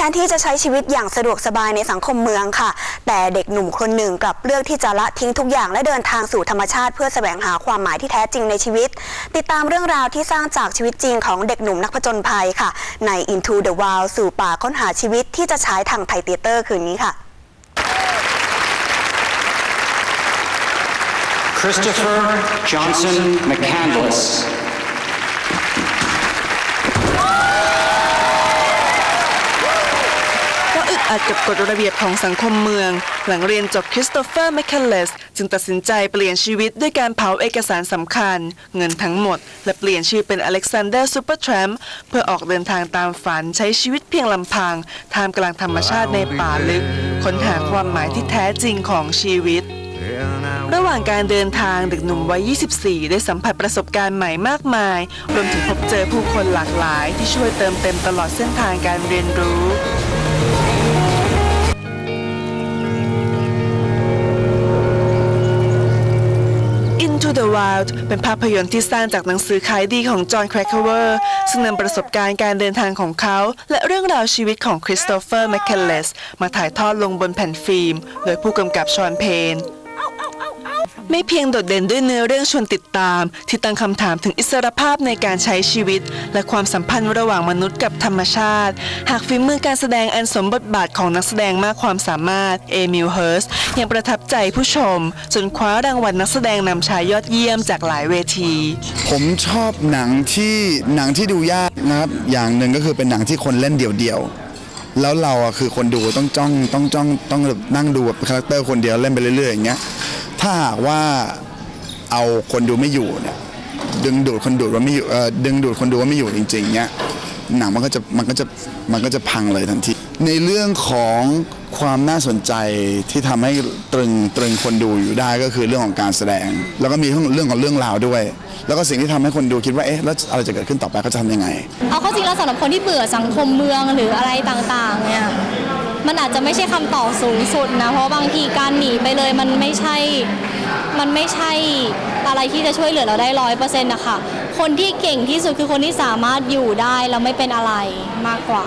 แทนที่จะใช้ชีวิตอย่างสะดวกสบายในสังคมเมืองค่ะ แต่เด็กหนุ่มคนหนึ่งกลับเลือกที่จะละทิ้งทุกอย่างและเดินทางสู่ธรรมชาติ เพื่อแสวงหาความหมายที่แท้จริงในชีวิต ติดตามเรื่องราวที่สร้างจากชีวิตจริงของเด็กหนุ่มนักผจญภัยค่ะ ใน Into the Wild สู่ป่าค้นหาชีวิตที่จะฉายทางไทยเตเตอร์คืนนี้ค่ะ Christopher Johnson McCandless. อึดอัดกับกฎระเบียบของสังคมเมือง หลังเรียนจบคริสโตเฟอร์แมคเคลเลสจึงตัดสินใจเปลี่ยนชีวิตด้วยการเผาเอกสารสำคัญ เงินทั้งหมด และเปลี่ยนชื่อเป็นอเล็กซานเดอร์ซูเปอร์ทรัมป์เพื่อออกเดินทางตามฝันใช้ชีวิตเพียงลำพังท่ามกลางธรรมชาติในป่าลึก ค้นหาความหมายที่แท้จริงของชีวิตระหว่างการเดินทางเด็กหนุ่มวัย 24 ได้สัมผัสประสบการณ์ใหม่มากมาย รวมถึงพบเจอผู้คนหลากหลายที่ช่วยเติมเต็มตลอดเส้นทางการเรียนรู้ Wild เป็นภาพยนตร์ที่สร้างจากหนังสือขายดีของจอห์นแครคเวอร์ซึ่งนำประสบการณ์การเดินทางของเขา และเรื่องราวชีวิตของคริสโตเฟอร์แมคเคลเลสมาถ่ายทอดลงบนแผ่นฟิล์ม โดยผู้กำกับชอนเพน ไม่เพียงโดดเด่นด้วยเนื้อเรื่องชวนติดตาม ที่ตั้งคำถามถึงอิสรภาพในการใช้ชีวิต และความสัมพันธ์ระหว่างมนุษย์กับธรรมชาติ หากฝีมือการแสดงอันสมบทบาทของนักแสดงมากความสามารถเอมิลเฮิร์สยังประทับใจผู้ชม จนคว้ารางวัลนักแสดงนำชายยอดเยี่ยมจากหลายเวที ผมชอบหนังที่หนังที่ดูยากนะครับอย่างหนึ่งก็คือเป็นหนังที่คนเล่นเดี่ยวๆแล้วเราอะคือคนดูต้องจ้องต้องจ้องต้องนั่งดูแบบคาแรคเตอร์คนเดียวเล่นไปเรื่อยๆอย่างเงี้ย ถ้าว่าเอาคนดูไม่อยู่เนี่ยดึงดูดคนดูว่าไม่อยู่ดึงดูดคนดูว่าไม่อยู่จริง ๆเงี้ยหนังมันก็จะมันก็จะมันก็จะพังเลยทันที ในเรื่องของความน่าสนใจที่ทำให้ตรึงตรึงคนดูอยู่ได้ก็คือเรื่องของการแสดง แล้วก็มีเรื่องของเรื่องราวด้วย แล้วก็สิ่งที่ทำให้คนดูคิดว่าเอ๊ะแล้วอะไรจะเกิดขึ้นต่อไปเขาจะทำยังไง เอาเข้าจริงแล้วสำหรับคนที่เบื่อสังคมเมืองหรืออะไรต่างๆ อาจจะไม่ใช่คำตอบสูงสุดนะ เพราะบางทีการหนีไปเลยมันไม่ใช่ มันไม่ใช่อะไรที่จะช่วยเหลือเราได้ร้อยเปอร์เซ็นต์นะคะ คนที่เก่งที่สุดคือคนที่สามารถอยู่ได้แล้วไม่เป็นอะไรมากกว่า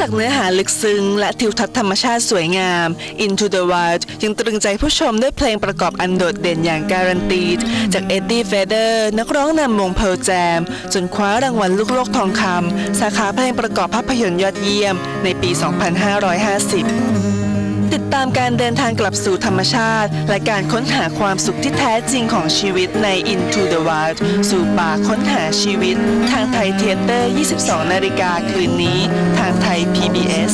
จากเนื้อหาลึกซึ้งและทิวทัศน์ธรรมชาติสวยงาม Into the Wild ยังตรึงใจผู้ชมด้วยเพลงประกอบอันโดดเด่นอย่างการันตีจากเอ็ดดี้เฟเดอร์นักร้องนำวงเพลแจม จนคว้ารางวัลลูกโลกทองคำสาขาเพลงประกอบภาพยนตร์ยอดเยี่ยมในปี 2550ามการเดินทางกลับสู่ธรรมชาติ และการค้นหาความสุขที่แท้จริงของชีวิตใน Into the Wild สู่ป่าค้นหาชีวิต ทางไทยเทเตอร์ 22 นาฬิกาคืนนี้ ทางไทย PBS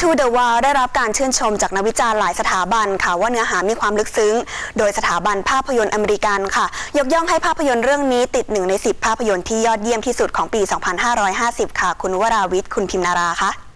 to the Wild ได้รับการชื่นชมจากนักวิจารณ์หลายสถาบันค่ะ ว่าเนื้อหามีความลึกซึ้ง โดยสถาบันภาพยนตร์อเมริกันค่ะ ยกย่องให้ภาพยนตร์เรื่องนี้ติดหนึ่งใน 10 ภาพยนตร์ที่ยอดเยี่ยมที่สุดของปี 2550 ค่ะ คุณวราวิทย์ คุณพิมนาราค่ะ